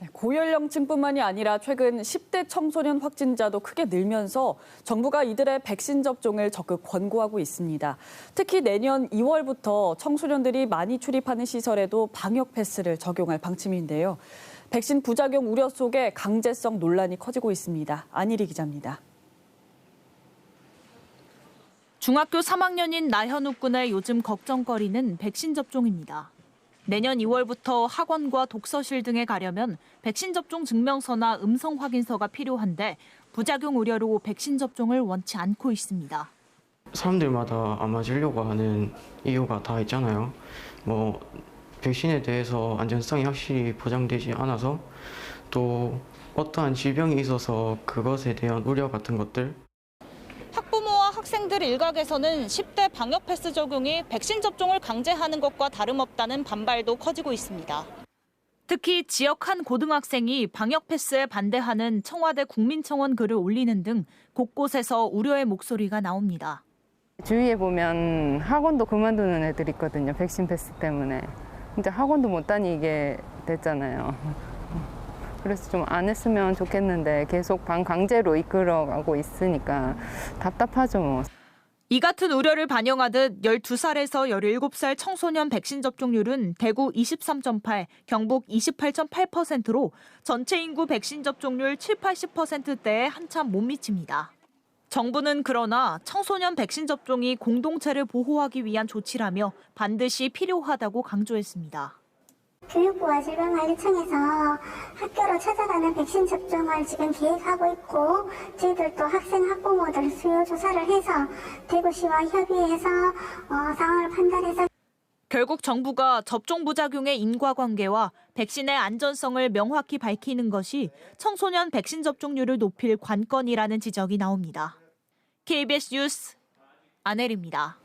네, 고연령층뿐만이 아니라 최근 10대 청소년 확진자도 크게 늘면서 정부가 이들의 백신 접종을 적극 권고하고 있습니다. 특히 내년 2월부터 청소년들이 많이 출입하는 시설에도 방역 패스를 적용할 방침인데요. 백신 부작용 우려 속에 강제성 논란이 커지고 있습니다. 안일희 기자입니다. 중학교 3학년인 나현욱 군의 요즘 걱정거리는 백신 접종입니다. 내년 2월부터 학원과 독서실 등에 가려면 백신 접종 증명서나 음성 확인서가 필요한데 부작용 우려로 백신 접종을 원치 않고 있습니다. 사람들마다 안 맞으려고 하는 이유가 다 있잖아요. 뭐 백신에 대해서 안전성이 확실히 보장되지 않아서 또 어떠한 질병이 있어서 그것에 대한 우려 같은 것들 학생들 일각에서는 10대 방역 패스 적용이 백신 접종을 강제하는 것과 다름없다는 반발도 커지고 있습니다. 특히 지역 한 고등학생이 방역 패스에 반대하는 청와대 국민청원 글을 올리는 등 곳곳에서 우려의 목소리가 나옵니다. 주위에 보면 학원도 그만두는 애들 있거든요. 백신 패스 때문에. 이제 학원도 못 다니게 됐잖아요. 그래서 좀 안 했으면 좋겠는데 계속 반강제로 이끌어가고 있으니까 답답하죠 뭐. 이 같은 우려를 반영하듯 12살에서 17살 청소년 백신 접종률은 대구 23.8, 경북 28.8%로 전체 인구 백신 접종률 7, 80%대에 한참 못 미칩니다. 정부는 그러나 청소년 백신 접종이 공동체를 보호하기 위한 조치라며 반드시 필요하다고 강조했습니다. 교육부와 질병관리청에서 학교로 찾아가는 백신 접종을 지금 계획하고 있고 저희들도 학생 학부모들 수요 조사를 해서 대구시와 협의해서 어, 상황을 판단해서 결국 정부가 접종 부작용의 인과관계와 백신의 안전성을 명확히 밝히는 것이 청소년 백신 접종률을 높일 관건이라는 지적이 나옵니다. KBS 뉴스 안혜리입니다.